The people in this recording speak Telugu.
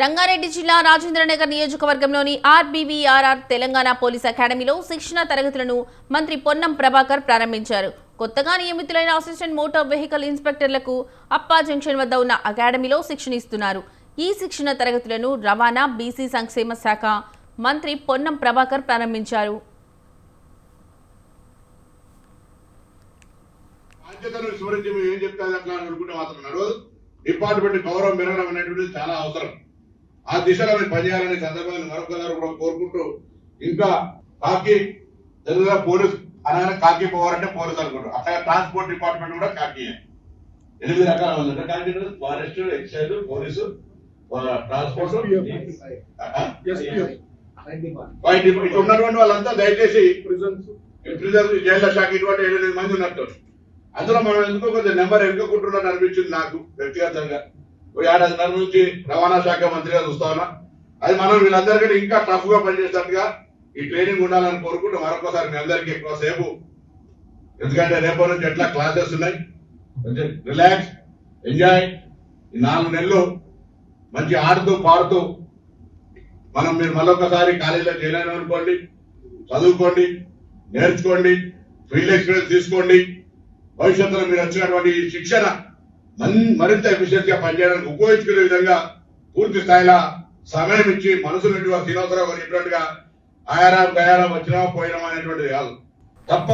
రంగారెడ్డి జిల్లా రాజేంద్రనగర్ నియోజకవర్గంలోని ఆర్బీవీఆర్ఆర్ తెలంగాణ పోలీస్ అకాడమీలో శిక్షణ తరగతులను మంత్రి పొన్నం ప్రభాకర్ ప్రారంభించారు. కొత్తగా నియమితులైన అసిస్టెంట్ మోటార్ వెహికల్ ఇన్స్పెక్టర్లకు అప్పా జంక్షన్ వద్ద ఉన్న అకాడమీలో శిక్షణ ఇస్తున్నారు. ఈ శిక్షణ తరగతులను రవాణా బీసీ సంక్షేమ శాఖ మంత్రి పొన్నం ప్రభాకర్ ప్రారంభించారు. డిపార్ట్మెంట్ గౌరవం పెరగడం అనేటువంటిది చాలా అవసరం. ఆ దిశలో మేము పనిచేయాలనే సందర్భంగా మరొకసారి కూడా కోరుకుంటూ ఇంకా కాకి జనరల్గా పోలీస్ అనగానే కాకి పోవాలంటే పోలీస్ అనుకుంటారు. అట్లా ట్రాన్స్పోర్ట్ డిపార్ట్మెంట్ కూడా కాకి ఎనిమిది రకాలు ఉంది కాకి ఫారెస్ట్ ఎక్సైజ్ పోలీసు ట్రాన్స్పోర్ట్ ఇటు ఉన్నటువంటి వాళ్ళంతా దయచేసి ప్రిజన్స్ జైళ్ళ శాఖ ఇటువంటి ఏడు మంది ఉన్నట్టు. అందులో మనం ఎందుకో కొంచెం నెంబర్ ఎన్నుకుంటున్నాను అనిపించింది నాకు వ్యక్తిగతంగా. ఏడాదిన్నర నుంచి రవాణా శాఖ మంత్రిగా చూస్తా ఉన్నా. అది మనం వీళ్ళందరికీ ఇంకా టఫ్గా పనిచేసినట్టుగా ఈ ట్రైనింగ్ ఉండాలని కోరుకుంటూ మరొకసారి మీ అందరికీ ఎక్కువ సేపు ఎందుకంటే రేపటి నుంచి ఎట్లా క్లాసెస్ ఉన్నాయి. కొంచెం రిలాక్స్ ఎంజాయ్. ఈ నాలుగు నెలలు మంచి ఆడుతూ పాడుతూ మనం మీరు మరొకసారి కాలేజీలో చేయలేని అనుకోండి చదువుకోండి నేర్చుకోండి ఫీల్డ్ ఎక్స్పీరియన్స్ తీసుకోండి. భవిష్యత్తులో మీరు వచ్చినటువంటి ఈ శిక్షణ మరింత ఎఫిషియెంట్గా పనిచేయడానికి ఉపయోగించుకునే విధంగా పూర్తి స్థాయిలో సమయం ఇచ్చి మనసు నుండి శ్రీనివాసరావు గారు చెప్పినట్టుగా ఆయారా గయారాం వచ్చినా పోయినామా అనేటువంటిది కాదు. తప్ప